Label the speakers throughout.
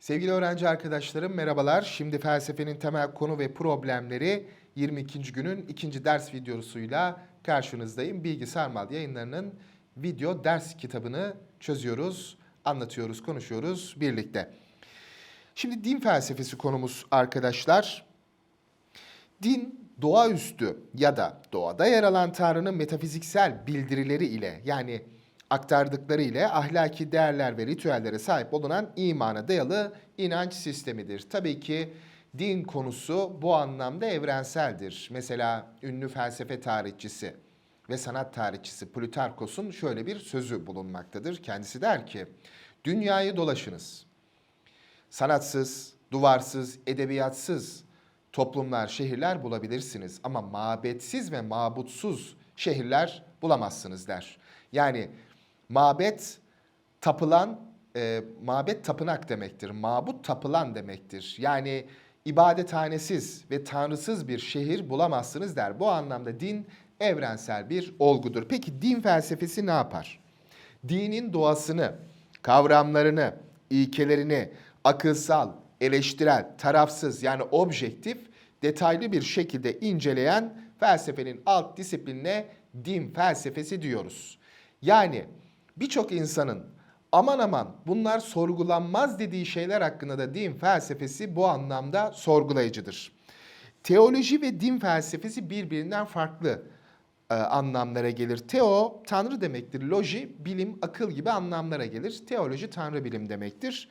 Speaker 1: Sevgili öğrenci arkadaşlarım merhabalar. Şimdi felsefenin temel konu ve problemleri 22. günün ikinci ders videosuyla karşınızdayım. Bilgi Sarmal yayınlarının video ders kitabını çözüyoruz, anlatıyoruz, konuşuyoruz birlikte. Şimdi din felsefesi konumuz arkadaşlar. Din doğaüstü ya da doğada yer alan Tanrı'nın metafiziksel bildirileri ile yani aktardıkları ile ahlaki değerler ve ritüellere sahip olunan imana dayalı inanç sistemidir. Tabii ki din konusu bu anlamda evrenseldir. Mesela ünlü felsefe tarihçisi ve sanat tarihçisi Plutarkos'un şöyle bir sözü bulunmaktadır. Kendisi der ki, dünyayı dolaşınız. Sanatsız, duvarsız, edebiyatsız toplumlar, şehirler bulabilirsiniz ama mabetsiz ve mabutsuz şehirler bulamazsınız der. Yani mabet tapılan, e, mabet tapınak demektir. Mabut tapılan demektir. Yani ibadethanesiz ve tanrısız bir şehir bulamazsınız der. Bu anlamda din evrensel bir olgudur. Peki din felsefesi ne yapar? Dinin doğasını, kavramlarını, ilkelerini akılsal, eleştirel, tarafsız yani objektif, detaylı bir şekilde inceleyen felsefenin alt disiplinine din felsefesi diyoruz. Yani birçok insanın aman aman bunlar sorgulanmaz dediği şeyler hakkında da din felsefesi bu anlamda sorgulayıcıdır. Teoloji ve din felsefesi birbirinden farklı e, anlamlara gelir. Teo, tanrı demektir. Loji, bilim, akıl gibi anlamlara gelir. Teoloji, tanrı bilim demektir.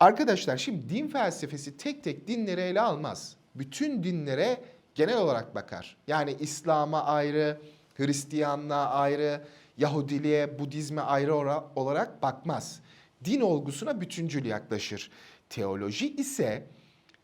Speaker 1: Arkadaşlar şimdi din felsefesi tek tek dinleri ele almaz. Bütün dinlere genel olarak bakar. Yani İslam'a ayrı, Hristiyanlığa ayrı, Yahudiliğe, Budizme ayrı olarak bakmaz. Din olgusuna bütüncül yaklaşır. Teoloji ise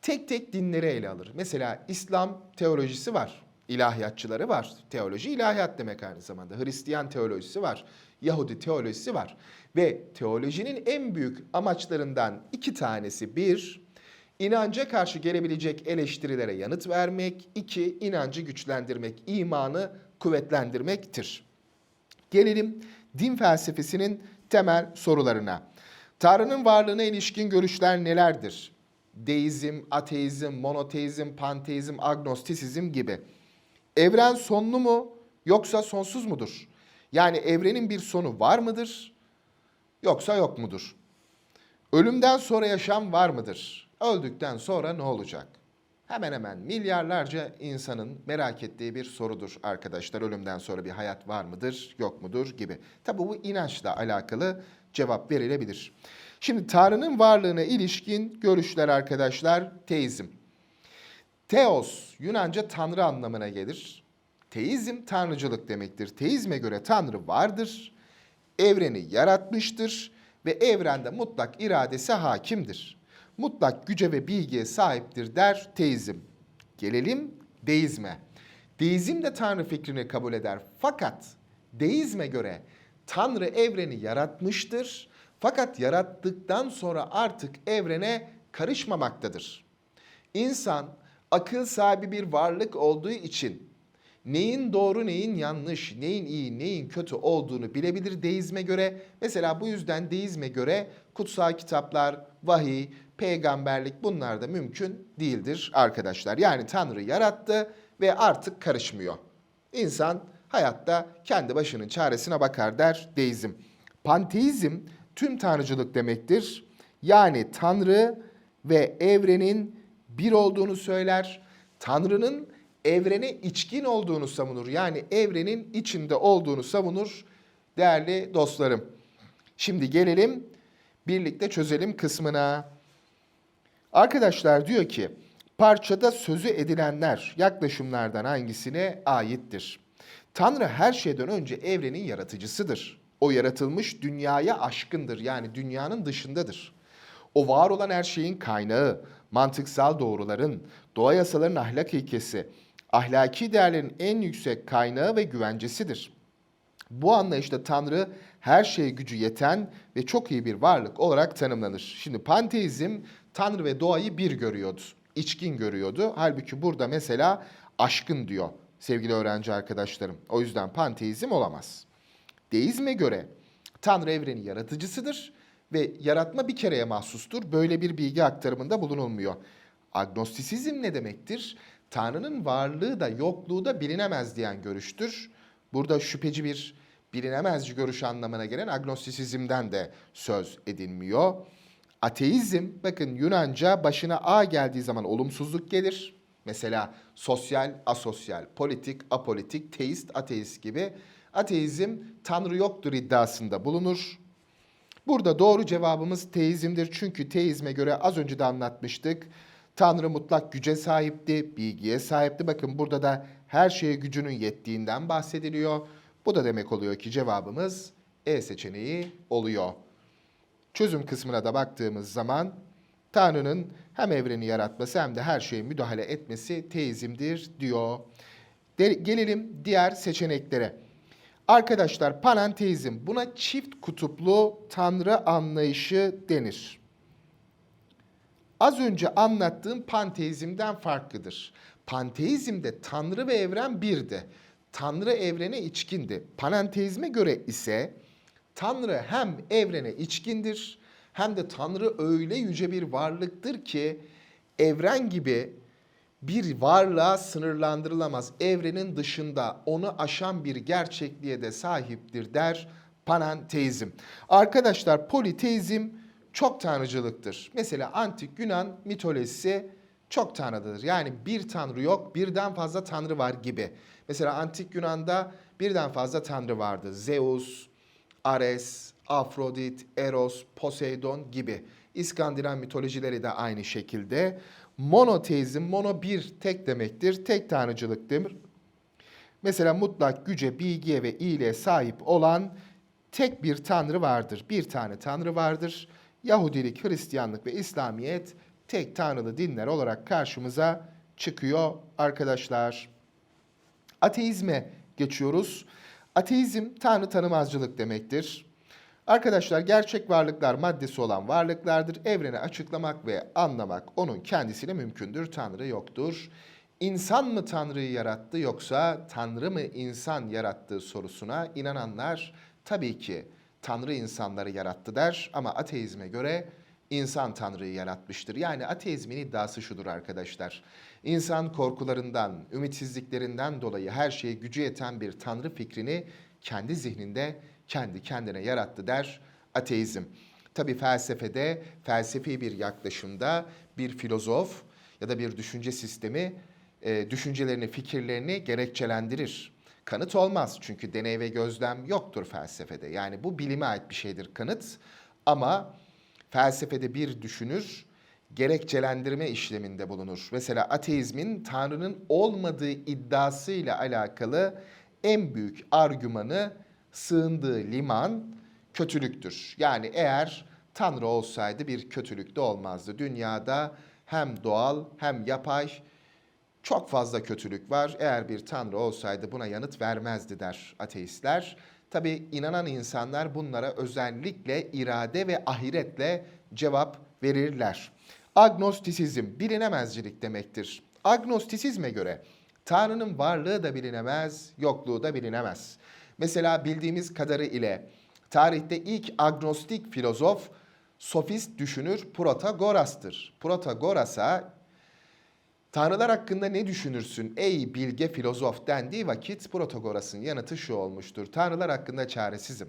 Speaker 1: tek tek dinleri ele alır. Mesela İslam teolojisi var. İlahiyatçıları var. Teoloji ilahiyat demek aynı zamanda. Hristiyan teolojisi var. Yahudi teolojisi var. Ve teolojinin en büyük amaçlarından iki tanesi bir, inanca karşı gelebilecek eleştirilere yanıt vermek. iki inancı güçlendirmek, imanı kuvvetlendirmektir. Gelelim din felsefesinin temel sorularına. Tanrı'nın varlığına ilişkin görüşler nelerdir? Deizm, ateizm, monoteizm, panteizm, agnostisizm gibi. Evren sonlu mu yoksa sonsuz mudur? Yani evrenin bir sonu var mıdır yoksa yok mudur? Ölümden sonra yaşam var mıdır? Öldükten sonra ne olacak? Hemen hemen milyarlarca insanın merak ettiği bir sorudur arkadaşlar. Ölümden sonra bir hayat var mıdır, yok mudur gibi. Tabi bu inançla alakalı cevap verilebilir. Şimdi Tanrı'nın varlığına ilişkin görüşler arkadaşlar teizm. Theos Yunanca tanrı anlamına gelir. Teizm tanrıcılık demektir. Teizme göre tanrı vardır, evreni yaratmıştır ve evrende mutlak iradesi hakimdir. Mutlak güce ve bilgiye sahiptir der teizm. Gelelim deizme. Deizm de tanrı fikrini kabul eder. Fakat deizme göre tanrı evreni yaratmıştır. Fakat yarattıktan sonra artık evrene karışmamaktadır. İnsan akıl sahibi bir varlık olduğu için neyin doğru neyin yanlış, neyin iyi neyin kötü olduğunu bilebilir deizme göre. Mesela bu yüzden deizme göre kutsal kitaplar, vahiy, peygamberlik bunlar da mümkün değildir arkadaşlar. Yani Tanrı yarattı ve artık karışmıyor. İnsan hayatta kendi başının çaresine bakar der deizm. Panteizm tüm tanrıcılık demektir. Yani Tanrı ve evrenin bir olduğunu söyler. Tanrı'nın evrene içkin olduğunu savunur. Yani evrenin içinde olduğunu savunur değerli dostlarım. Şimdi gelelim birlikte çözelim kısmına. Arkadaşlar diyor ki parçada sözü edilenler yaklaşımlardan hangisine aittir? Tanrı her şeyden önce evrenin yaratıcısıdır. O yaratılmış dünyaya aşkındır yani dünyanın dışındadır. O var olan her şeyin kaynağı, mantıksal doğruların, doğa yasalarının ahlak ilkesi, ahlaki değerlerin en yüksek kaynağı ve güvencesidir. Bu anlayışta Tanrı her şeye gücü yeten ve çok iyi bir varlık olarak tanımlanır. Şimdi panteizm Tanrı ve doğayı bir görüyordu, içkin görüyordu. Halbuki burada mesela aşkın diyor sevgili öğrenci arkadaşlarım. O yüzden panteizm olamaz. Deizme göre Tanrı evreni yaratıcısıdır ve yaratma bir kereye mahsustur. Böyle bir bilgi aktarımında bulunulmuyor. Agnostisizm ne demektir? Tanrı'nın varlığı da yokluğu da bilinemez diyen görüştür. Burada şüpheci bir bilinemezci görüş anlamına gelen agnostisizmden de söz edilmiyor. Ateizm, bakın Yunanca başına A geldiği zaman olumsuzluk gelir. Mesela sosyal, asosyal, politik, apolitik, teist, ateist gibi. Ateizm Tanrı yoktur iddiasında bulunur. Burada doğru cevabımız teizmdir. Çünkü teizme göre az önce de anlatmıştık. Tanrı mutlak güce sahipti, bilgiye sahipti. Bakın burada da her şeye gücünün yettiğinden bahsediliyor. Bu da demek oluyor ki cevabımız E seçeneği oluyor. Çözüm kısmına da baktığımız zaman Tanrı'nın hem evreni yaratması hem de her şeye müdahale etmesi teizmdir diyor. De- gelelim diğer seçeneklere. Arkadaşlar panenteizm buna çift kutuplu tanrı anlayışı denir. Az önce anlattığım panteizmden farklıdır. Panteizmde tanrı ve evren birdi. Tanrı evrene içkindi. Panenteizme göre ise tanrı hem evrene içkindir hem de tanrı öyle yüce bir varlıktır ki evren gibi bir varlığa sınırlandırılamaz. Evrenin dışında onu aşan bir gerçekliğe de sahiptir der panenteizm. Arkadaşlar politeizm çok tanrıcılıktır. Mesela antik Yunan mitolojisi çok tanrıdır. Yani bir tanrı yok, birden fazla tanrı var gibi. Mesela antik Yunan'da birden fazla tanrı vardı. Zeus, Ares, Afrodit, Eros, Poseidon gibi. İskandinav mitolojileri de aynı şekilde. Monoteizm, mono bir, tek demektir. Tek tanrıcılıktır. Mesela mutlak güce, bilgiye ve iyiliğe sahip olan tek bir tanrı vardır. Bir tane tanrı vardır. Yahudilik, Hristiyanlık ve İslamiyet tek tanrılı dinler olarak karşımıza çıkıyor arkadaşlar. Ateizme geçiyoruz. Ateizm tanrı tanımazcılık demektir. Arkadaşlar gerçek varlıklar maddesi olan varlıklardır. Evreni açıklamak ve anlamak onun kendisine mümkündür. Tanrı yoktur. İnsan mı Tanrı'yı yarattı yoksa Tanrı mı insan yarattığı sorusuna inananlar tabii ki Tanrı insanları yarattı der ama ateizme göre insan Tanrı'yı yaratmıştır. Yani ateizmin iddiası şudur arkadaşlar. İnsan korkularından, ümitsizliklerinden dolayı her şeye gücü yeten bir Tanrı fikrini kendi zihninde kendi kendine yarattı der ateizm. Tabi felsefede, felsefi bir yaklaşımda bir filozof ya da bir düşünce sistemi e, düşüncelerini, fikirlerini gerekçelendirir. Kanıt olmaz çünkü deney ve gözlem yoktur felsefede. Yani bu bilime ait bir şeydir kanıt ama felsefede bir düşünür gerekçelendirme işleminde bulunur. Mesela ateizmin Tanrı'nın olmadığı iddiasıyla alakalı en büyük argümanı sığındığı liman kötülüktür. Yani eğer Tanrı olsaydı bir kötülük de olmazdı. Dünyada hem doğal hem yapay çok fazla kötülük var. Eğer bir Tanrı olsaydı buna yanıt vermezdi der ateistler. Tabi inanan insanlar bunlara özellikle irade ve ahiretle cevap verirler. Agnostisizm bilinemezcilik demektir. Agnostisizme göre Tanrı'nın varlığı da bilinemez, yokluğu da bilinemez. Mesela bildiğimiz kadarı ile tarihte ilk agnostik filozof, sofist düşünür Protagoras'tır. Protagoras'a Tanrılar hakkında ne düşünürsün ey bilge filozof dendiği vakit Protagoras'ın yanıtı şu olmuştur. Tanrılar hakkında çaresizim.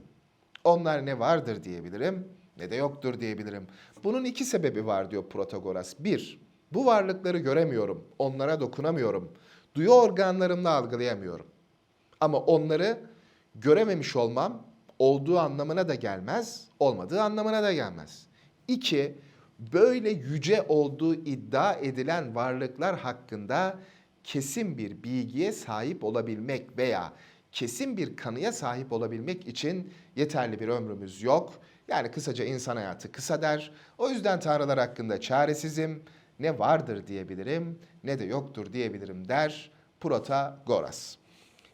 Speaker 1: Onlar ne vardır diyebilirim ne de yoktur diyebilirim. Bunun iki sebebi var diyor Protagoras. Bir, bu varlıkları göremiyorum, onlara dokunamıyorum. Duyu organlarımla algılayamıyorum. Ama onları görememiş olmam olduğu anlamına da gelmez, olmadığı anlamına da gelmez. İki, böyle yüce olduğu iddia edilen varlıklar hakkında kesin bir bilgiye sahip olabilmek veya kesin bir kanıya sahip olabilmek için yeterli bir ömrümüz yok. Yani kısaca insan hayatı kısa der. O yüzden tanrılar hakkında çaresizim. Ne vardır diyebilirim ne de yoktur diyebilirim der Protagoras.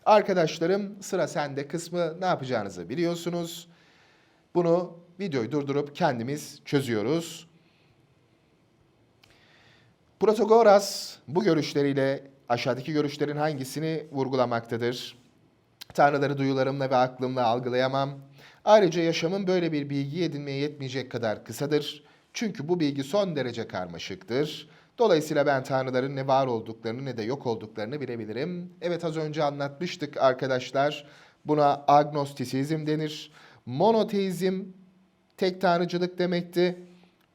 Speaker 1: Arkadaşlarım sıra sende kısmı ne yapacağınızı biliyorsunuz. Bunu videoyu durdurup kendimiz çözüyoruz. Protagoras bu görüşleriyle aşağıdaki görüşlerin hangisini vurgulamaktadır? Tanrıları duyularımla ve aklımla algılayamam. Ayrıca yaşamın böyle bir bilgi edinmeye yetmeyecek kadar kısadır. Çünkü bu bilgi son derece karmaşıktır. Dolayısıyla ben tanrıların ne var olduklarını ne de yok olduklarını bilebilirim. Evet az önce anlatmıştık arkadaşlar. Buna agnostisizm denir. Monoteizm tek tanrıcılık demekti.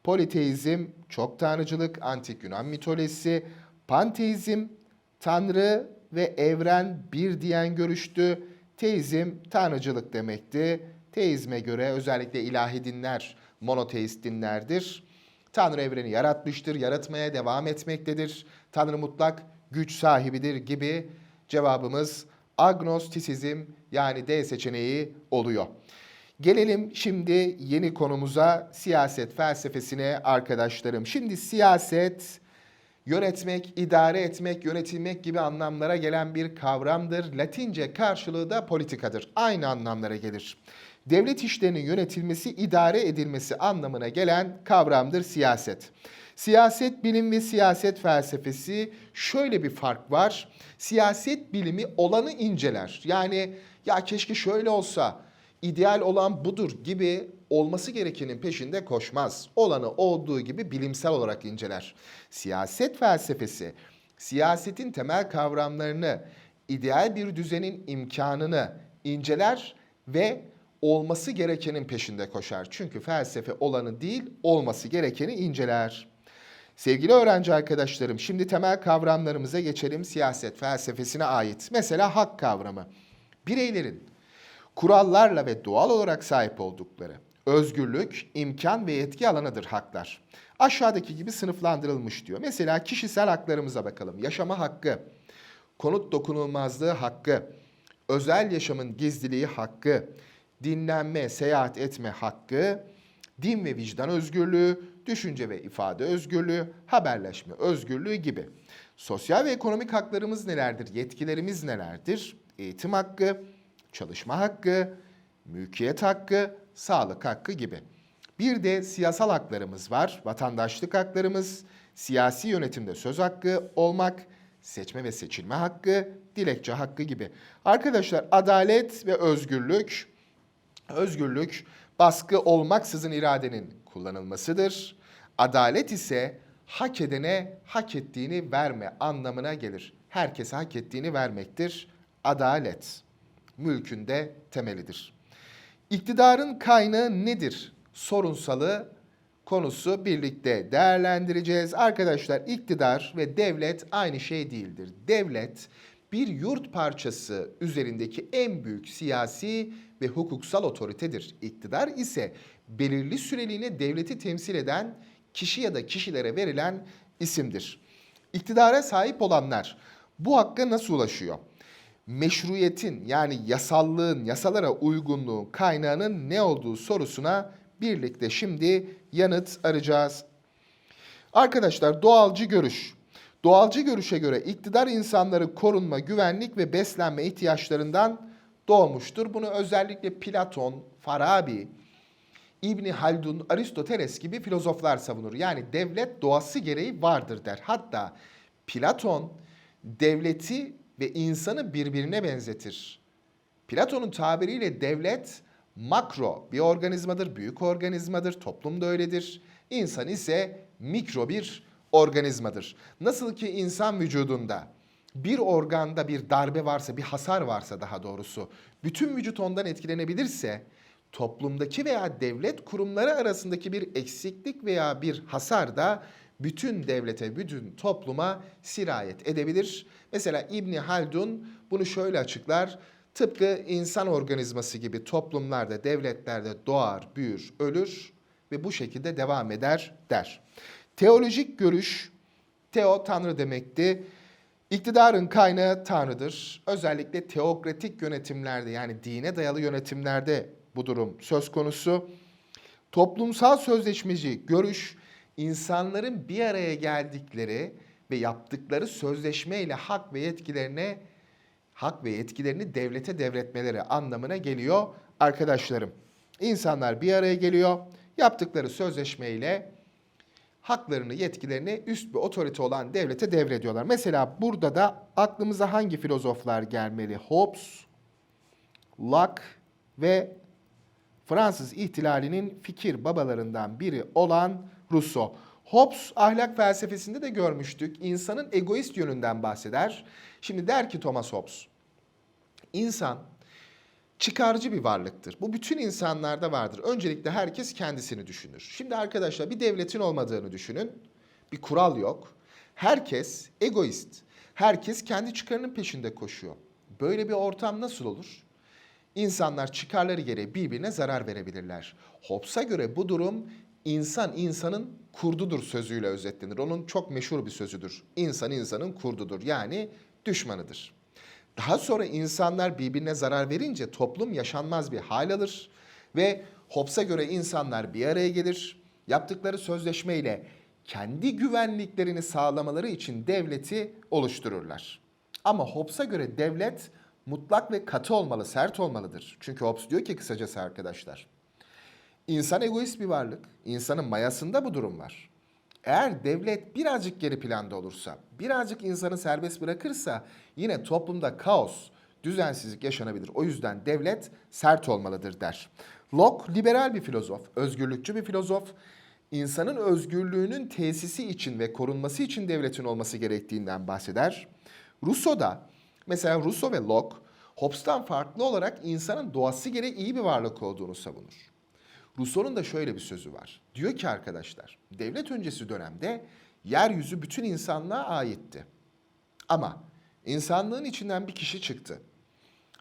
Speaker 1: Politeizm çok tanrıcılık, antik Yunan mitolojisi. Panteizm tanrı ve evren bir diyen görüştü. Teizm tanrıcılık demekti. Teizme göre özellikle ilahi dinler monoteist dinlerdir. Tanrı evreni yaratmıştır, yaratmaya devam etmektedir. Tanrı mutlak güç sahibidir gibi cevabımız agnostisizm yani D seçeneği oluyor. Gelelim şimdi yeni konumuza siyaset felsefesine arkadaşlarım. Şimdi siyaset yönetmek, idare etmek, yönetilmek gibi anlamlara gelen bir kavramdır. Latince karşılığı da politikadır. Aynı anlamlara gelir. Devlet işlerinin yönetilmesi, idare edilmesi anlamına gelen kavramdır siyaset. Siyaset bilim ve siyaset felsefesi şöyle bir fark var. Siyaset bilimi olanı inceler. Yani ya keşke şöyle olsa, ideal olan budur gibi olması gerekenin peşinde koşmaz. Olanı olduğu gibi bilimsel olarak inceler. Siyaset felsefesi, siyasetin temel kavramlarını, ideal bir düzenin imkanını inceler ve olması gerekenin peşinde koşar. Çünkü felsefe olanı değil, olması gerekeni inceler. Sevgili öğrenci arkadaşlarım, şimdi temel kavramlarımıza geçelim siyaset felsefesine ait. Mesela hak kavramı. Bireylerin kurallarla ve doğal olarak sahip oldukları özgürlük, imkan ve yetki alanıdır haklar. Aşağıdaki gibi sınıflandırılmış diyor. Mesela kişisel haklarımıza bakalım. Yaşama hakkı, konut dokunulmazlığı hakkı, özel yaşamın gizliliği hakkı, dinlenme, seyahat etme hakkı, din ve vicdan özgürlüğü, düşünce ve ifade özgürlüğü, haberleşme özgürlüğü gibi. Sosyal ve ekonomik haklarımız nelerdir? Yetkilerimiz nelerdir? Eğitim hakkı, çalışma hakkı, mülkiyet hakkı, sağlık hakkı gibi. Bir de siyasal haklarımız var. Vatandaşlık haklarımız, siyasi yönetimde söz hakkı olmak, seçme ve seçilme hakkı, dilekçe hakkı gibi. Arkadaşlar adalet ve özgürlük, özgürlük baskı olmaksızın iradenin kullanılmasıdır. Adalet ise hak edene hak ettiğini verme anlamına gelir. Herkese hak ettiğini vermektir. Adalet mülkün de temelidir. İktidarın kaynağı nedir? Sorunsalı konusu birlikte değerlendireceğiz. Arkadaşlar iktidar ve devlet aynı şey değildir. Devlet bir yurt parçası üzerindeki en büyük siyasi ve hukuksal otoritedir. İktidar ise belirli süreliğine devleti temsil eden kişi ya da kişilere verilen isimdir. İktidara sahip olanlar bu hakka nasıl ulaşıyor? Meşruiyetin yani yasallığın, yasalara uygunluğun kaynağının ne olduğu sorusuna birlikte şimdi yanıt arayacağız. Arkadaşlar doğalcı görüş. Doğalcı görüşe göre iktidar insanları korunma, güvenlik ve beslenme ihtiyaçlarından doğmuştur. Bunu özellikle Platon, Farabi, İbni Haldun, Aristoteles gibi filozoflar savunur. Yani devlet doğası gereği vardır der. Hatta Platon devleti ve insanı birbirine benzetir. Platon'un tabiriyle devlet makro bir organizmadır, büyük organizmadır, toplum da öyledir. İnsan ise mikro bir organizmadır. Nasıl ki insan vücudunda bir organda bir darbe varsa, bir hasar varsa daha doğrusu, bütün vücut ondan etkilenebilirse, toplumdaki veya devlet kurumları arasındaki bir eksiklik veya bir hasar da bütün devlete, bütün topluma sirayet edebilir. Mesela İbni Haldun bunu şöyle açıklar. Tıpkı insan organizması gibi toplumlarda, devletlerde doğar, büyür, ölür ve bu şekilde devam eder der. Teolojik görüş, teo tanrı demekti. İktidarın kaynağı tanrıdır. Özellikle teokratik yönetimlerde yani dine dayalı yönetimlerde bu durum söz konusu. Toplumsal sözleşmeci görüş, insanların bir araya geldikleri ve yaptıkları sözleşmeyle hak ve yetkilerine hak ve yetkilerini devlete devretmeleri anlamına geliyor arkadaşlarım. İnsanlar bir araya geliyor, yaptıkları sözleşmeyle haklarını, yetkilerini üst bir otorite olan devlete devrediyorlar. Mesela burada da aklımıza hangi filozoflar gelmeli? Hobbes, Locke ve Fransız ihtilalinin fikir babalarından biri olan Rousseau. Hobbes ahlak felsefesinde de görmüştük. İnsanın egoist yönünden bahseder. Şimdi der ki Thomas Hobbes, insan çıkarcı bir varlıktır. Bu bütün insanlarda vardır. Öncelikle herkes kendisini düşünür. Şimdi arkadaşlar bir devletin olmadığını düşünün. Bir kural yok. Herkes egoist. Herkes kendi çıkarının peşinde koşuyor. Böyle bir ortam nasıl olur? İnsanlar çıkarları gereği birbirine zarar verebilirler. Hobbes'a göre bu durum insan insanın kurdudur sözüyle özetlenir. Onun çok meşhur bir sözüdür. İnsan insanın kurdudur yani düşmanıdır. Daha sonra insanlar birbirine zarar verince toplum yaşanmaz bir hal alır ve Hobbes'a göre insanlar bir araya gelir. Yaptıkları sözleşmeyle kendi güvenliklerini sağlamaları için devleti oluştururlar. Ama Hobbes'a göre devlet mutlak ve katı olmalı, sert olmalıdır. Çünkü Hobbes diyor ki kısacası arkadaşlar. İnsan egoist bir varlık. İnsanın mayasında bu durum var. Eğer devlet birazcık geri planda olursa, birazcık insanı serbest bırakırsa yine toplumda kaos, düzensizlik yaşanabilir. O yüzden devlet sert olmalıdır der. Locke liberal bir filozof, özgürlükçü bir filozof. İnsanın özgürlüğünün tesisi için ve korunması için devletin olması gerektiğinden bahseder. Rousseau da mesela Rousseau ve Locke Hobbes'tan farklı olarak insanın doğası gereği iyi bir varlık olduğunu savunur. Rousseau'nun da şöyle bir sözü var. Diyor ki arkadaşlar, devlet öncesi dönemde yeryüzü bütün insanlığa aitti. Ama insanlığın içinden bir kişi çıktı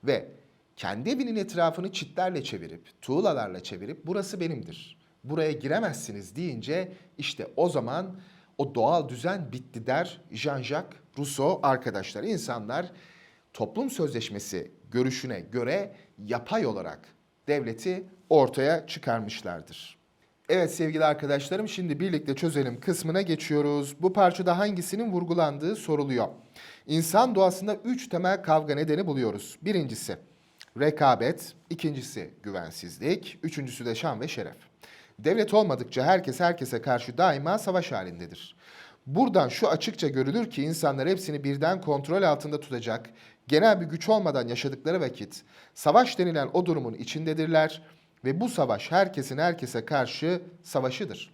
Speaker 1: ve kendi evinin etrafını çitlerle çevirip, tuğlalarla çevirip burası benimdir. Buraya giremezsiniz deyince işte o zaman o doğal düzen bitti der Jean-Jacques Rousseau arkadaşlar. İnsanlar toplum sözleşmesi görüşüne göre yapay olarak devleti ortaya çıkarmışlardır. Evet sevgili arkadaşlarım şimdi birlikte çözelim kısmına geçiyoruz. Bu parçada hangisinin vurgulandığı soruluyor. İnsan doğasında üç temel kavga nedeni buluyoruz. Birincisi rekabet, ikincisi güvensizlik, üçüncüsü de şan ve şeref. Devlet olmadıkça herkes herkese karşı daima savaş halindedir. Buradan şu açıkça görülür ki insanlar hepsini birden kontrol altında tutacak, genel bir güç olmadan yaşadıkları vakit savaş denilen o durumun içindedirler ve bu savaş herkesin herkese karşı savaşıdır.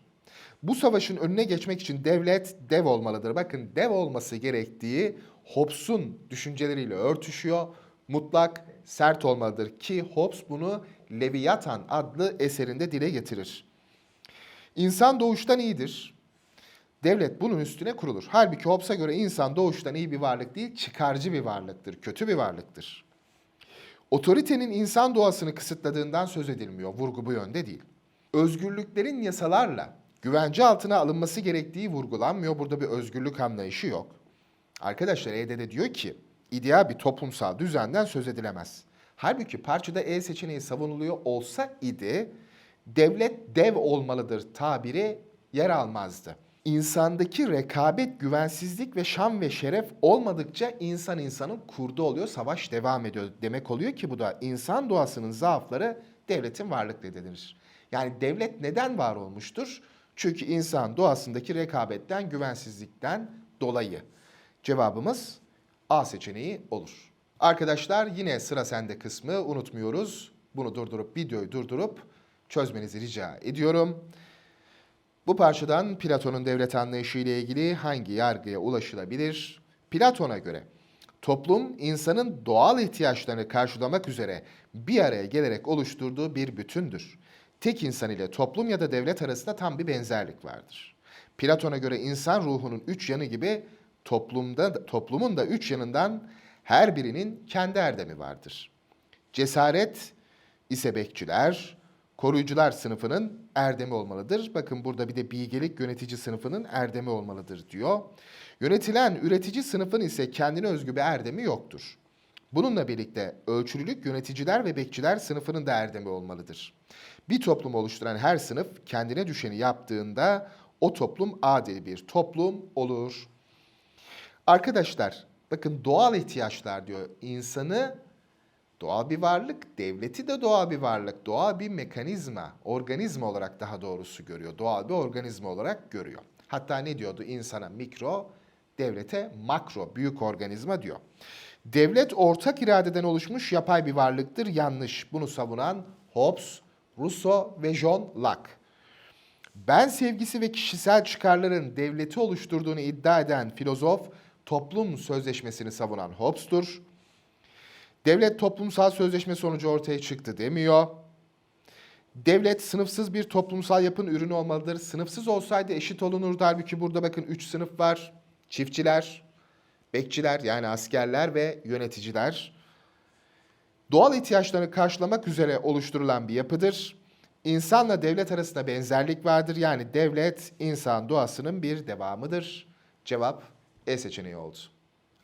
Speaker 1: Bu savaşın önüne geçmek için devlet dev olmalıdır. Bakın dev olması gerektiği Hobbes'un düşünceleriyle örtüşüyor. Mutlak sert olmalıdır ki Hobbes bunu Leviathan adlı eserinde dile getirir. İnsan doğuştan iyidir. Devlet bunun üstüne kurulur. Halbuki Hobbes'a göre insan doğuştan iyi bir varlık değil, çıkarcı bir varlıktır, kötü bir varlıktır. Otoritenin insan doğasını kısıtladığından söz edilmiyor. Vurgu bu yönde değil. Özgürlüklerin yasalarla güvence altına alınması gerektiği vurgulanmıyor. Burada bir özgürlük anlayışı yok. Arkadaşlar ED'de diyor ki ideal bir toplumsal düzenden söz edilemez. Halbuki parçada E seçeneği savunuluyor olsa idi devlet dev olmalıdır tabiri yer almazdı. İnsandaki rekabet, güvensizlik ve şan ve şeref olmadıkça insan insanın kurdu oluyor, savaş devam ediyor. Demek oluyor ki bu da insan doğasının zaafları devletin varlık nedenidir. Yani devlet neden var olmuştur? Çünkü insan doğasındaki rekabetten, güvensizlikten dolayı. Cevabımız A seçeneği olur. Arkadaşlar yine sıra sende kısmı unutmuyoruz. Bunu durdurup videoyu durdurup çözmenizi rica ediyorum. Bu parçadan Platon'un devlet anlayışı ile ilgili hangi yargıya ulaşılabilir? Platon'a göre toplum insanın doğal ihtiyaçlarını karşılamak üzere bir araya gelerek oluşturduğu bir bütündür. Tek insan ile toplum ya da devlet arasında tam bir benzerlik vardır. Platon'a göre insan ruhunun üç yanı gibi toplumda toplumun da üç yanından her birinin kendi erdemi vardır. Cesaret ise bekçiler, koruyucular sınıfının erdemi olmalıdır. Bakın burada bir de bilgelik yönetici sınıfının erdemi olmalıdır diyor. Yönetilen üretici sınıfın ise kendine özgü bir erdemi yoktur. Bununla birlikte ölçülülük yöneticiler ve bekçiler sınıfının da erdemi olmalıdır. Bir toplum oluşturan her sınıf kendine düşeni yaptığında o toplum adil bir toplum olur. Arkadaşlar bakın doğal ihtiyaçlar diyor. İnsanı doğal bir varlık, devleti de doğal bir varlık, doğal bir mekanizma, organizma olarak daha doğrusu görüyor. Doğal bir organizma olarak görüyor. Hatta ne diyordu? İnsana mikro, devlete makro, büyük organizma diyor. Devlet ortak iradeden oluşmuş yapay bir varlıktır. Yanlış. Bunu savunan Hobbes, Rousseau ve John Locke. Ben sevgisi ve kişisel çıkarların devleti oluşturduğunu iddia eden filozof toplum sözleşmesini savunan Hobbes'tur. Devlet toplumsal sözleşme sonucu ortaya çıktı demiyor. Devlet sınıfsız bir toplumsal yapın ürünü olmalıdır. Sınıfsız olsaydı eşit olunurdu. Halbuki burada bakın 3 sınıf var. Çiftçiler, bekçiler yani askerler ve yöneticiler. Doğal ihtiyaçlarını karşılamak üzere oluşturulan bir yapıdır. İnsanla devlet arasında benzerlik vardır. Yani devlet insan doğasının bir devamıdır. Cevap E seçeneği oldu.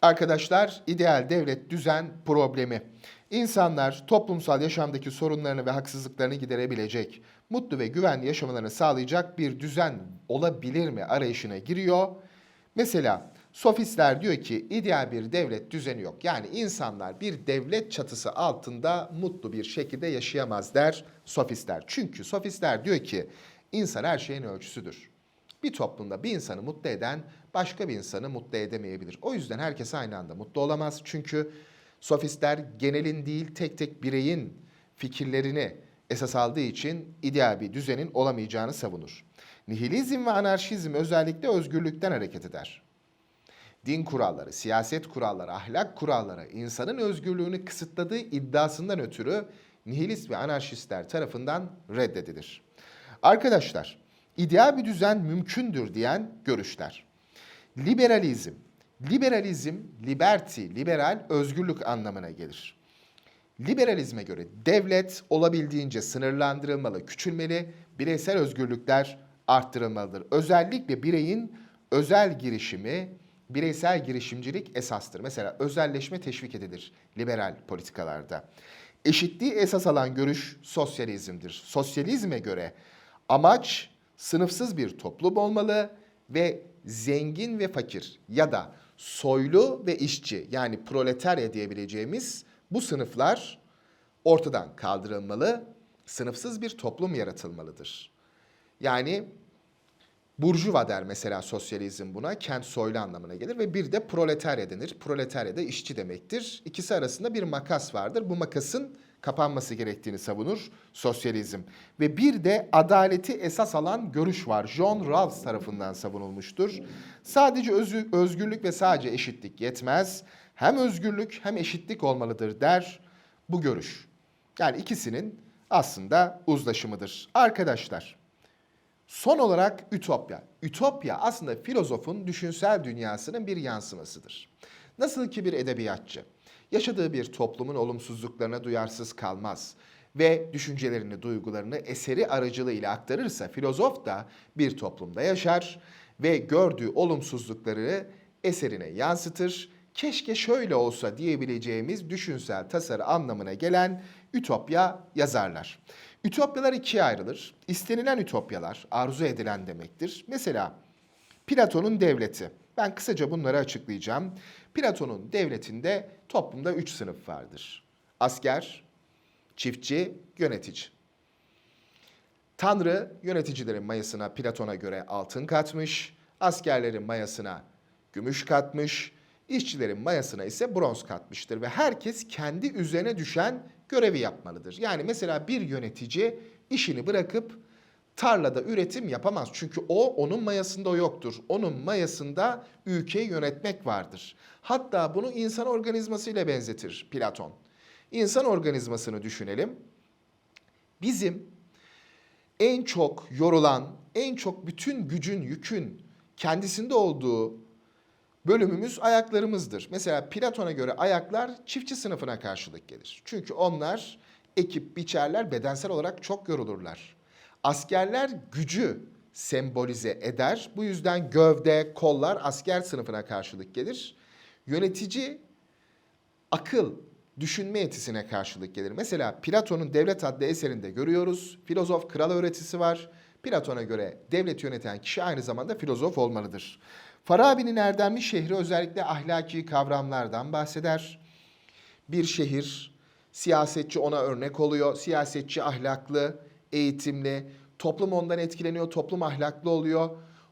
Speaker 1: Arkadaşlar, ideal devlet düzen problemi. İnsanlar toplumsal yaşamdaki sorunlarını ve haksızlıklarını giderebilecek, mutlu ve güvenli yaşamalarını sağlayacak bir düzen olabilir mi arayışına giriyor. Mesela sofistler diyor ki ideal bir devlet düzeni yok. Yani insanlar bir devlet çatısı altında mutlu bir şekilde yaşayamaz der sofistler. Çünkü sofistler diyor ki insan her şeyin ölçüsüdür. Bir toplumda bir insanı mutlu eden başka bir insanı mutlu edemeyebilir. O yüzden herkes aynı anda mutlu olamaz. Çünkü sofistler genelin değil tek tek bireyin fikirlerini esas aldığı için ideal bir düzenin olamayacağını savunur. Nihilizm ve anarşizm özellikle özgürlükten hareket eder. Din kuralları, siyaset kuralları, ahlak kuralları insanın özgürlüğünü kısıtladığı iddiasından ötürü nihilist ve anarşistler tarafından reddedilir. Arkadaşlar, ideal bir düzen mümkündür diyen görüşler. Liberalizm. Liberalizm, liberty, liberal, özgürlük anlamına gelir. Liberalizme göre devlet olabildiğince sınırlandırılmalı, küçülmeli, bireysel özgürlükler arttırılmalıdır. Özellikle bireyin özel girişimi, bireysel girişimcilik esastır. Mesela özelleşme teşvik edilir liberal politikalarda. Eşitliği esas alan görüş sosyalizmdir. Sosyalizme göre amaç sınıfsız bir toplum olmalı ve zengin ve fakir ya da soylu ve işçi yani proletarya diyebileceğimiz bu sınıflar ortadan kaldırılmalı, sınıfsız bir toplum yaratılmalıdır. Yani burjuva der mesela sosyalizm buna, kent soylu anlamına gelir ve bir de proletarya denir. Proletarya da işçi demektir. İkisi arasında bir makas vardır. Bu makasın kapanması gerektiğini savunur sosyalizm. Ve bir de adaleti esas alan görüş var. John Rawls tarafından savunulmuştur. Sadece özgürlük ve sadece eşitlik yetmez. Hem özgürlük hem eşitlik olmalıdır der bu görüş. Yani ikisinin aslında uzlaşımıdır. Arkadaşlar, son olarak ütopya. Ütopya aslında filozofun düşünsel dünyasının bir yansımasıdır. Nasıl ki bir edebiyatçı yaşadığı bir toplumun olumsuzluklarına duyarsız kalmaz ve düşüncelerini, duygularını eseri aracılığıyla aktarırsa filozof da bir toplumda yaşar ve gördüğü olumsuzlukları eserine yansıtır. Keşke şöyle olsa diyebileceğimiz düşünsel tasarı anlamına gelen ütopya yazarlar. Ütopyalar ikiye ayrılır. İstenilen ütopyalar, arzu edilen demektir. Mesela Platon'un devleti. Ben kısaca bunları açıklayacağım. Platon'un devletinde toplumda üç sınıf vardır. Asker, çiftçi, yönetici. Tanrı yöneticilerin mayasına Platon'a göre altın katmış, askerlerin mayasına gümüş katmış, işçilerin mayasına ise bronz katmıştır ve herkes kendi üzerine düşen görevi yapmalıdır. Yani mesela bir yönetici işini bırakıp tarlada üretim yapamaz. Çünkü o onun mayasında yoktur. Onun mayasında ülkeyi yönetmek vardır. Hatta bunu insan organizmasıyla benzetir Platon. İnsan organizmasını düşünelim. Bizim en çok yorulan, en çok bütün gücün, yükün kendisinde olduğu bölümümüz ayaklarımızdır. Mesela Platon'a göre ayaklar çiftçi sınıfına karşılık gelir. Çünkü onlar ekip biçerler, bedensel olarak çok yorulurlar. Askerler gücü sembolize eder. Bu yüzden gövde, kollar asker sınıfına karşılık gelir. Yönetici akıl, düşünme yetisine karşılık gelir. Mesela Platon'un Devlet adlı eserinde görüyoruz. Filozof kral öğretisi var. Platon'a göre devleti yöneten kişi aynı zamanda filozof olmalıdır. Farabi'nin erdemli şehri özellikle ahlaki kavramlardan bahseder. Bir şehir, siyasetçi ona örnek oluyor. Siyasetçi ahlaklı, eğitimli, toplum ondan etkileniyor, toplum ahlaklı oluyor.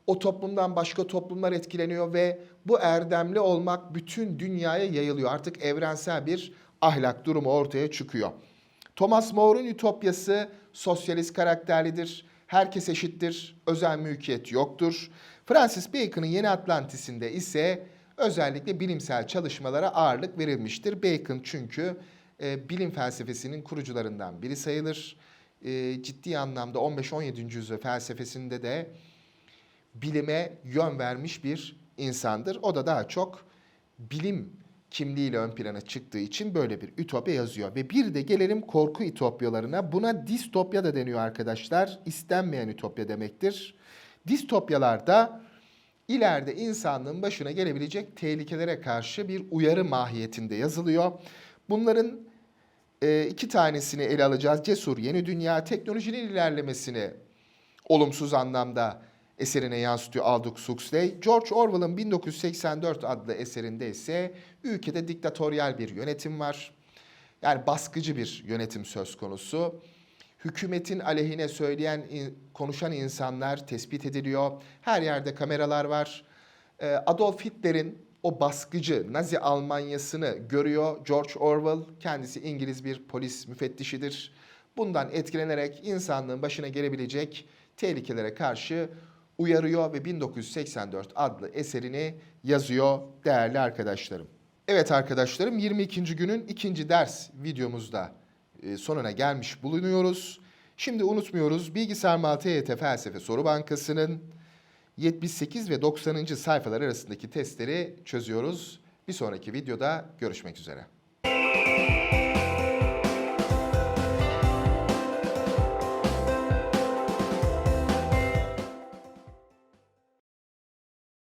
Speaker 1: O toplumdan başka toplumlar etkileniyor ve bu erdemli olmak bütün dünyaya yayılıyor. Artık evrensel bir ahlak durumu ortaya çıkıyor. Thomas More'un ütopyası sosyalist karakterlidir. Herkes eşittir, özel mülkiyet yoktur. Francis Bacon'ın Yeni Atlantis'inde ise özellikle bilimsel çalışmalara ağırlık verilmiştir. Bacon çünkü e, bilim felsefesinin kurucularından biri sayılır. E, ciddi anlamda 15-17. yüzyıl felsefesinde de bilime yön vermiş bir insandır. O da daha çok bilim kimliğiyle ön plana çıktığı için böyle bir ütopya yazıyor. Ve bir de gelelim korku ütopyalarına. Buna distopya da deniyor arkadaşlar. İstenmeyen ütopya demektir. Distopyalarda ileride insanlığın başına gelebilecek tehlikelere karşı bir uyarı mahiyetinde yazılıyor. Bunların e, iki tanesini ele alacağız. Cesur Yeni Dünya teknolojinin ilerlemesini olumsuz anlamda eserine yansıtıyor Aldous Huxley. George Orwell'ın 1984 adlı eserinde ise ülkede diktatöryal bir yönetim var. Yani baskıcı bir yönetim söz konusu. Hükümetin aleyhine söyleyen, konuşan insanlar tespit ediliyor. Her yerde kameralar var. Ee, Adolf Hitler'in o baskıcı Nazi Almanyasını görüyor George Orwell. Kendisi İngiliz bir polis müfettişidir. Bundan etkilenerek insanlığın başına gelebilecek tehlikelere karşı uyarıyor ve 1984 adlı eserini yazıyor değerli arkadaşlarım. Evet arkadaşlarım 22. günün ikinci ders videomuzda e, sonuna gelmiş bulunuyoruz. Şimdi unutmuyoruz Bilgisayar Mal TYT Felsefe Soru Bankası'nın 78 ve 90. sayfalar arasındaki testleri çözüyoruz. Bir sonraki videoda görüşmek üzere.